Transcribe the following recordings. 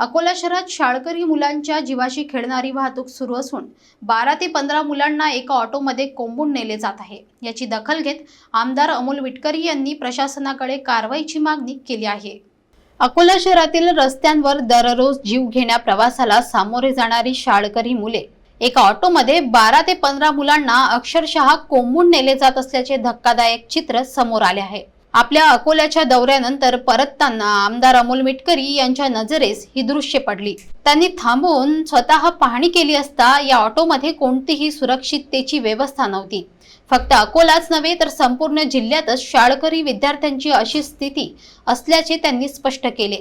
अकोला शहरात शाळकरी मुलांच्या जीवाशी खेळणारी वाहतूक सुरू असून बारा ते पंधरा मुलांना एका ऑटोमध्ये कोंबून नेले जात आहे. याची दखल घेत आमदार अमोल विटकरी यांनी प्रशासनाकडे कारवाईची मागणी केली आहे. अकोला शहरातील रस्त्यांवर दररोज जीव घेण्या प्रवासाला सामोरे जाणारी शाळकरी मुले एका ऑटोमध्ये बारा ते पंधरा मुलांना अक्षरशः कोंबून नेले जात असल्याचे धक्कादायक चित्र समोर आले आहे. आपल्या अकोल्याच्या दौऱ्यानंतर परतताना आमदार अमोल मिटकरी यांच्या नजरेस ही दृश्य पडली. त्यांनी थांबून स्वतः पाहणी केली असता या ऑटोमध्ये कोणतीही सुरक्षिततेची व्यवस्था नव्हती. फक्त अकोलाच नव्हे तर संपूर्ण जिल्ह्यातच शाळकरी विद्यार्थ्यांची अशी स्थिती असल्याचे त्यांनी स्पष्ट केले.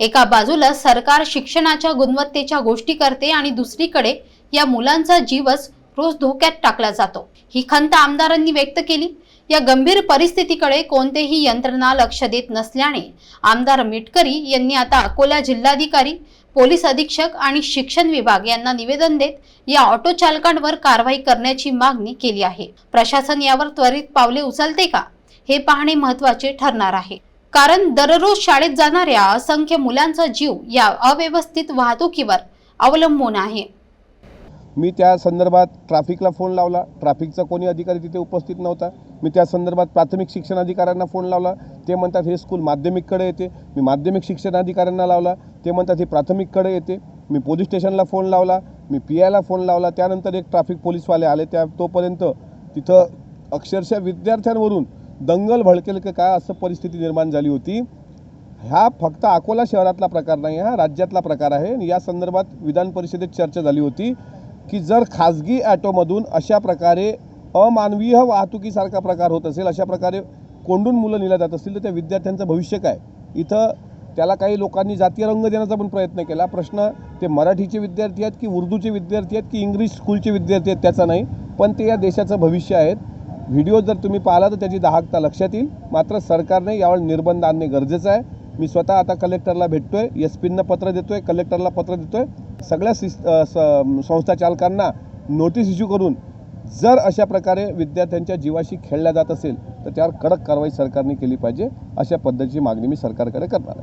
एका बाजूला सरकार शिक्षणाच्या गुणवत्तेच्या गोष्टी करते आणि दुसरीकडे या मुलांचा जीवच रोज धोक्यात टाकला जातो. ही खंत आमदारांनी व्यक्त केली. या गंभीर परिस्थितीकडे कोणतेही यंत्रणा लक्ष देत नसल्याने आमदार मिटकरी यांनी आता अकोला जिल्हाधिकारी पोलीस अधीक्षक आणि शिक्षण विभाग यांना निवेदन देत या ऑटो चालकांवर कारवाई करण्याची मागणी केली आहे. प्रशासन यावर त्वरित पावले उचलते का? हे पाहणे महत्त्वाचे ठरणार आहे. कारण दररोज शाळेत जाणाऱ्या असंख्य मुलांचा जीव या अव्यवस्थित वाहतुकीवर अवलंबून आहे. मी त्या संदर्भात ट्रॅफिकला फोन लावला. ट्रॅफिकचा कोणी अधिकारी तिथे उपस्थित नव्हता. मी त्या संदर्भात प्राथमिक शिक्षण अधिकाऱ्यांना फोन लावला. ते म्हणतात हे स्कूल माध्यमिककडे येते. मी माध्यमिक शिक्षण अधिकाऱ्यांना लावला. ते म्हणतात हे प्राथमिककडे येते. मी पोलीस स्टेशनला फोन लावला. मी पी आयला फोन लावला. त्यानंतर एक ट्रॅफिक पोलीसवाले आले. त्या तोपर्यंत तिथं अक्षरशः विद्यार्थ्यांवरून दंगल भडकेल काय असं परिस्थिती निर्माण झाली होती. हा फक्त अकोला शहरातला प्रकार नाही हा राज्यातला प्रकार आहे. या संदर्भात विधान परिषदेत चर्चा झाली होती. की जर खाजगी ॲटोमधून अशा प्रकारे अमानवीय वाहतुकीसारखा प्रकार होत असेल अशा प्रकारे कोंडून मुलं नेल्या जात असतील तर त्या विद्यार्थ्यांचं भविष्य काय? इथं त्याला काही लोकांनी जातीय रंग देण्याचा पण प्रयत्न केला. प्रश्न ते मराठीचे विद्यार्थी आहेत की उर्दूचे विद्यार्थी आहेत की इंग्लिश स्कूलचे विद्यार्थी आहेत त्याचा नाही. पण ते या देशाचं भविष्य आहेत. व्हिडिओ जर तुम्ही पाहिला तर त्याची दाहकता लक्षात येईल. मात्र सरकारने यावर निर्बंध आणणे गरजेचं आहे. मी स्वतः आता कलेक्टरला भेटतोय. एस पींना पत्र देतोय कलेक्टरला पत्र देतोय. सगळ्या सिस स- संस्था चालकांना नोटीस इश्यू करून जर अशा प्रकारे विद्यार्थ्यांच्या जीवाशी खेळल्या जात असेल तर त्यावर कडक कारवाई सरकारने केली पाहिजे अशा पद्धतीची मागणी मी सरकारकडे करणार आहे.